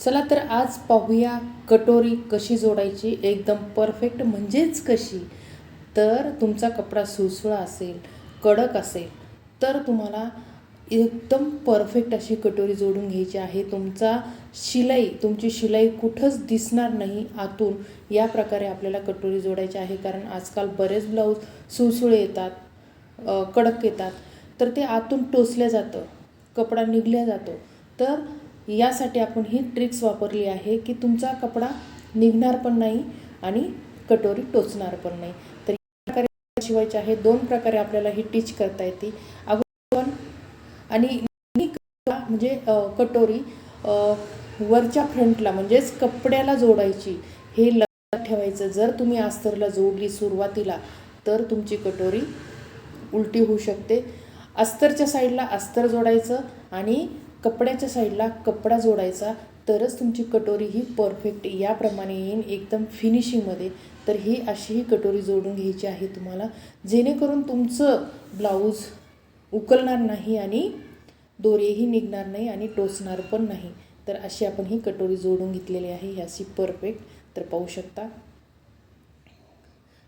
चला तर आज पाहूया कटोरी कशी जोडायची एकदम परफेक्ट म्हणजेच कशी. तर तुमचा कपडा सुळसुळा असेल कडक असेल तर तुम्हाला एकदम परफेक्ट अशी कटोरी जोडून घ्यायची आहे. तुमचा शिलाई तुमची शिलाई कुठंच दिसणार नाही आतून. या प्रकारे आपल्याला कटोरी जोडायची आहे कारण आजकाल बरेच ब्लाऊज सुळसुळे येतात कडक येतात. तर ते आतून टोचल्या जातं कपडा निघल्या जातो. तर यासाठी आपण ही ट्रिक्स वापरली आहे की तुमचा कपडा निघणार पण नाही आणि कटोरी टोचणार पण नाही. तर या प्रकारे शिवायचे आहे. दोन प्रकारे आपल्याला ही टीच करता येते. अगोदर आणि म्हणजे कटोरी वरच्या फ्रंटला म्हणजेच कपड्याला जोडायची. हे लक्षात ठेवायचं. जर तुम्ही अस्तरला जोडली सुरुवातीला तर तुमची कटोरी उलटी होऊ शकते. अस्तरच्या साईडला अस्तर जोडायचं आणि कपड्याच्या साईडला कपडा जोडायचा तरच तुमची कटोरी ही परफेक्ट याप्रमाणे येईन एकदम फिनिशिंगमध्ये. तर ही अशी ही कटोरी जोडून घ्यायची आहे तुम्हाला. जेणेकरून तुमचं ब्लाऊज उकलणार नाही आणि दोरेही निघणार नाही आणि टोचणार पण नाही. तर अशी आपण ही कटोरी जोडून घेतलेली आहे. ही अशी परफेक्ट. तर पाहू शकता.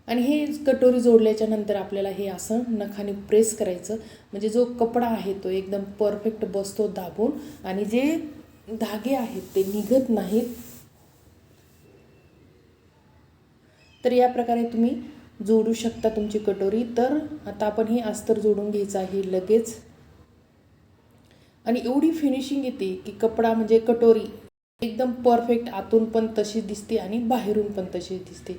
आणि हे कटोरी जोडल्याच्या नंतर आपल्याला हे असं नखाने प्रेस करायचं. म्हणजे जो कपडा आहे तो एकदम परफेक्ट बसतो दाबून. आणि जे धागे आहेत ते निघत नाहीत. तर या प्रकारे तुम्ही जोडू शकता तुमची कटोरी. तर आता आपण ही अस्तर जोडून घ्यायचं आहे लगेच. आणि एवढी फिनिशिंग येते की कपडा म्हणजे कटोरी एकदम परफेक्ट आतून पण तशी दिसते आणि बाहेरून पण तशी दिसते.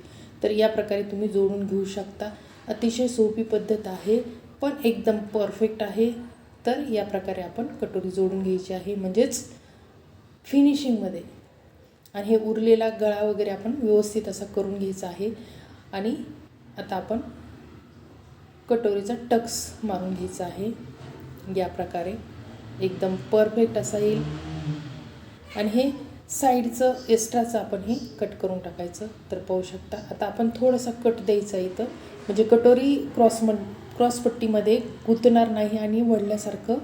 तर या प्रकारे तुम्ही जोडून घेऊ शकता. अतिशय सोपी पद्धत आहे पण एकदम परफेक्ट आहे. तर या प्रकारे आपण कटोरी जोडून घ्यायची आहे. म्हणजेच फिनिशिंगमध्ये आणि हे उरलेला गळा वगैरे आपण व्यवस्थित असा करून घ्यायचा आहे. आणि आता आपण कटोरीचा टक्स मारून घ्यायचा आहे. या प्रकारे एकदम परफेक्ट असा येईल. आणि हे साईडचं एक्स्ट्राचं आपण हे कट करून टाकायचं तर पाहू शकता. आता आपण थोडासा कट द्यायचा इथं. म्हणजे कटोरी क्रॉस म क्रॉसपट्टीमध्ये गुंतणार नाही आणि वळल्यासारखं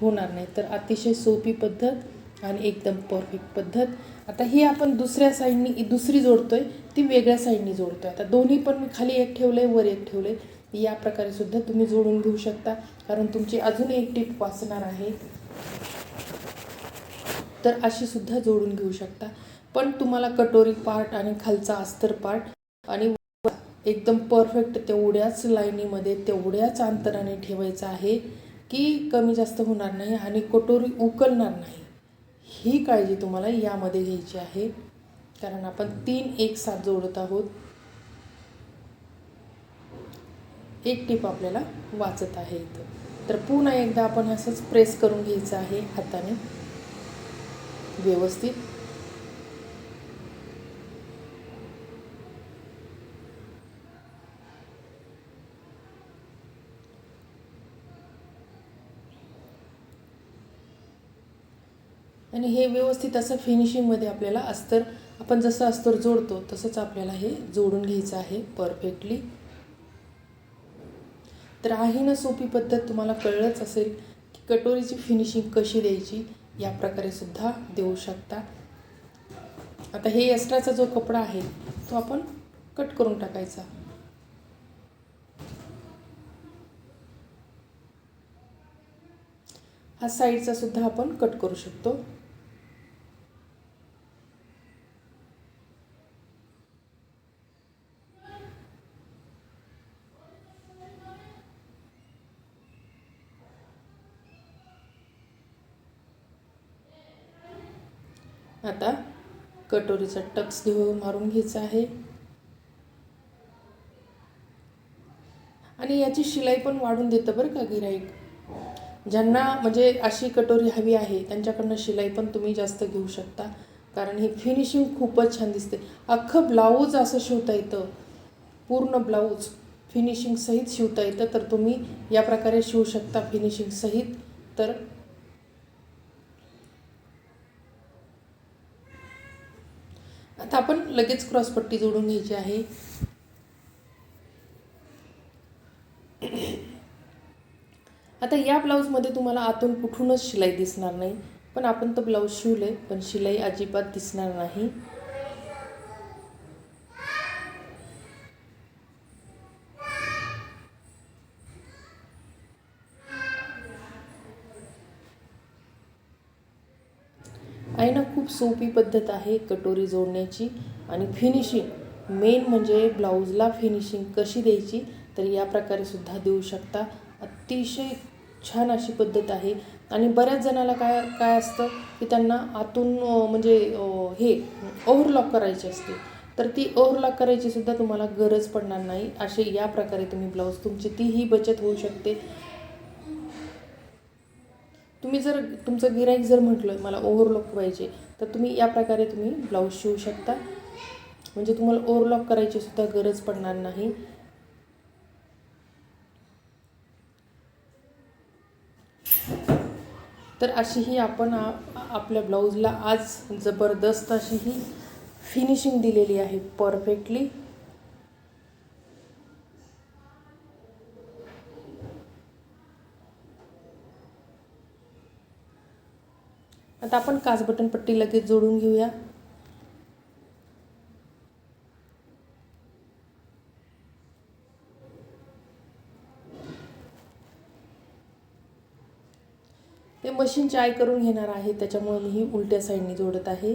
होणार नाही. तर अतिशय सोपी पद्धत आणि एकदम परफेक्ट पद्धत. आता ही आपण दुसऱ्या साईडनी दुसरी जोडतो आहे ती वेगळ्या साईडनी जोडतो आहे आता दोन्ही पण मी खाली एक ठेवलं आहे वर एक ठेवलं आहे या प्रकारे सुद्धा तुम्ही जोडून घेऊ शकता. कारण तुमची अजून एक टीप वाचणार आहे. तर अशी सुद्धा जोडून घेऊ शकता. पण तुम्हाला कटोरी पार्ट आणि खालचा अस्तर पार्ट आणि एकदम परफेक्ट तेवढ्याच लाईनीमध्ये तेवढ्याच अंतराने ठेवायचं आहे की कमी जास्त होणार नाही आणि कटोरी उकलणार नाही. ही काळजी तुम्हाला यामध्ये घ्यायची आहे. कारण आपण तीन एक साथ जोडत आहोत. एक टीप आपल्याला वाचत आहे इथं. तर पुन्हा एकदा आपण असंच प्रेस करून घ्यायचं आहे हाताने. व्यवस्थित. आणि हे व्यवस्थित असं फिनिशिंगमध्ये आपल्याला अस्तर आपण जसं अस्तर जोडतो तसंच आपल्याला हे जोडून घ्यायचं आहे परफेक्टली तर आहे ना सोपी पद्धत तुम्हाला कळलंच असेल की कटोरीची फिनिशिंग कशी द्यायची? या प्रकारे सुद्धा देऊ शकता. आता हे एक्स्ट्राचा जो कपडा आहे तो आपण कट करून टाकायचा. हा साईडचा सुद्धा आपण कट करू शकतो. आता कटोरीचा टक्स घेऊन मारून घ्यायचा आहे. आणि याची शिलाई पण वाढून देतं बरं का गिराईक ज्यांना म्हणजे अशी कटोरी हवी आहे त्यांच्याकडनं शिलाई पण तुम्ही जास्त घेऊ शकता. कारण ही फिनिशिंग खूपच छान दिसते अख्खं ब्लाऊज असं शिवता येतं. पूर्ण ब्लाऊज फिनिशिंग सहित शिवता येतं. तर तुम्ही या प्रकारे शिवू शकता फिनिशिंग सहित. तर आता आपण लगेच क्रॉसपट्टी जोडून घ्यायची आहे. आता या ब्लाऊजमध्ये तुम्हाला आतून कुठूनच शिलाई दिसणार नाही. पण आपण तो ब्लाऊज शिवले पण शिलाई अजिबात दिसणार नाही. आहे ना खूप सोपी पद्धत आहे कटोरी जोडण्याची आणि फिनिशिंग मेन म्हणजे ब्लाऊजला फिनिशिंग कशी द्यायची तर या प्रकारे सुद्धा देऊ शकता. अतिशय छान अशी पद्धत आहे. आणि बऱ्याच जणाला काय काय असतं की त्यांना आतून म्हणजे हे ओव्हरलॉक करायची असते. तर ती ओव्हरलॉक करायची सुद्धा तुम्हाला गरज पडणार नाही. असे या प्रकारे तुम्ही ब्लाऊज तुमची तीही बचत होऊ शकते. तुम्ही जर तुमचं गिराईक जर म्हटलं मला ओव्हरलॉक पाहिजे तर तुम्ही या प्रकारे तुम्ही ब्लाऊज शिवू शकता. म्हणजे तुम्हाला ओव्हरलॉक करायची सुद्धा गरज पडणार नाही. तर अशी ही आपण आपल्या ब्लाऊजला आज जबरदस्त अशी ही फिनिशिंग दिलेली आहे परफेक्टली आता आपण काच बटन पट्टी लगेच जोडून घेऊया. ते मशीन चाय करून घेणार आहे त्याच्यामुळे मी ही उलट्या साईडने जोडत आहे.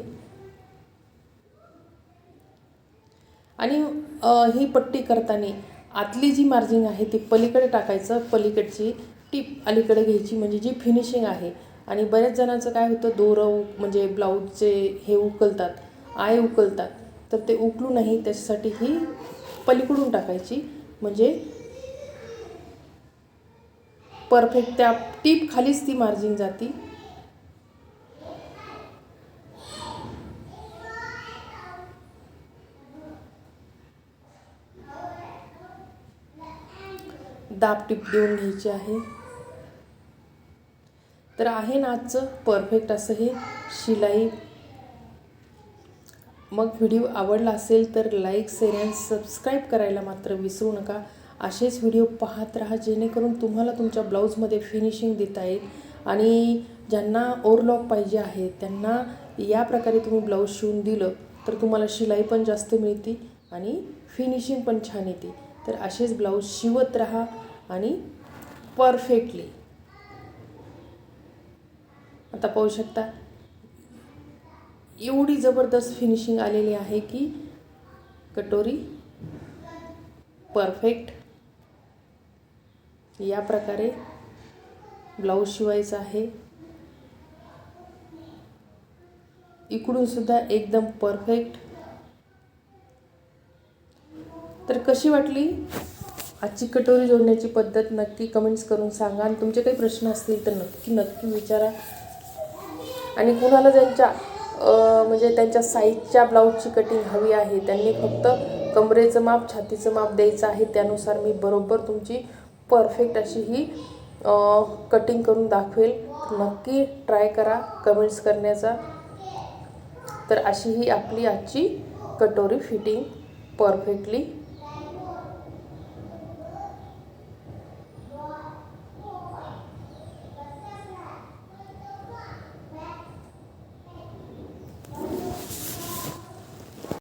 आणि ही पट्टी करताना आतली जी मार्जिंग आहे ती पलीकडे टाकायचं पलीकडची टीप अलीकडे घ्यायची म्हणजे जी फिनिशिंग आहे आणि बऱ्याच जणांचं काय होतं दोरं म्हणजे ब्लाऊजचे हे उकलतात आय उकलतात तर ते उकलू नाही त्याच्यासाठी ही पलीकडून टाकायची. म्हणजे परफेक्ट त्या टीप खालीच ती मार्जिन जाती. दाब टीप देऊन घ्यायची आहे. तर आहे ना आजचं परफेक्ट असं हे शिलाई. मग व्हिडिओ आवडला असेल तर लाईक शेअर अँड सबस्क्राईब करायला मात्र विसरू नका. असेच व्हिडिओ पाहत राहा जेणेकरून तुम्हाला तुमच्या ब्लाऊजमध्ये फिनिशिंग देता येईल. आणि ज्यांना ओरलॉक पाहिजे आहे त्यांना या प्रकारे तुम्ही ब्लाऊज शिवून दिलं तर तुम्हाला शिलाई पण जास्त मिळते आणि फिनिशिंग पण छान येते. तर असेच ब्लाऊज शिवत राहा आणि परफेक्टली आता पाहू शकता. एवढी जबरदस्त फिनिशिंग आलेली आहे की कटोरी परफेक्ट या प्रकारे ब्लाऊज शिवायचा आहे. इकडून सुद्धा एकदम परफेक्ट तर कशी वाटली? आजची कटोरी जोडण्याची पद्धत नक्की कमेंट्स करून सांगा. आणि तुमचे काही प्रश्न असतील तर नक्की नक्की विचारा. आणि कुणाला ज्यांच्या म्हणजे त्यांच्या साईजच्या ब्लाऊजची कटिंग हवी आहे त्यांनी फक्त कमरेचं माप छातीचं माप द्यायचं आहे त्यानुसार मी बरोबर तुमची परफेक्ट अशी ही कटिंग करून दाखवेल. नक्की ट्राय करा कमेंट्स करण्याचा. तर अशी ही आपली आजची कटोरी फिटिंग परफेक्टली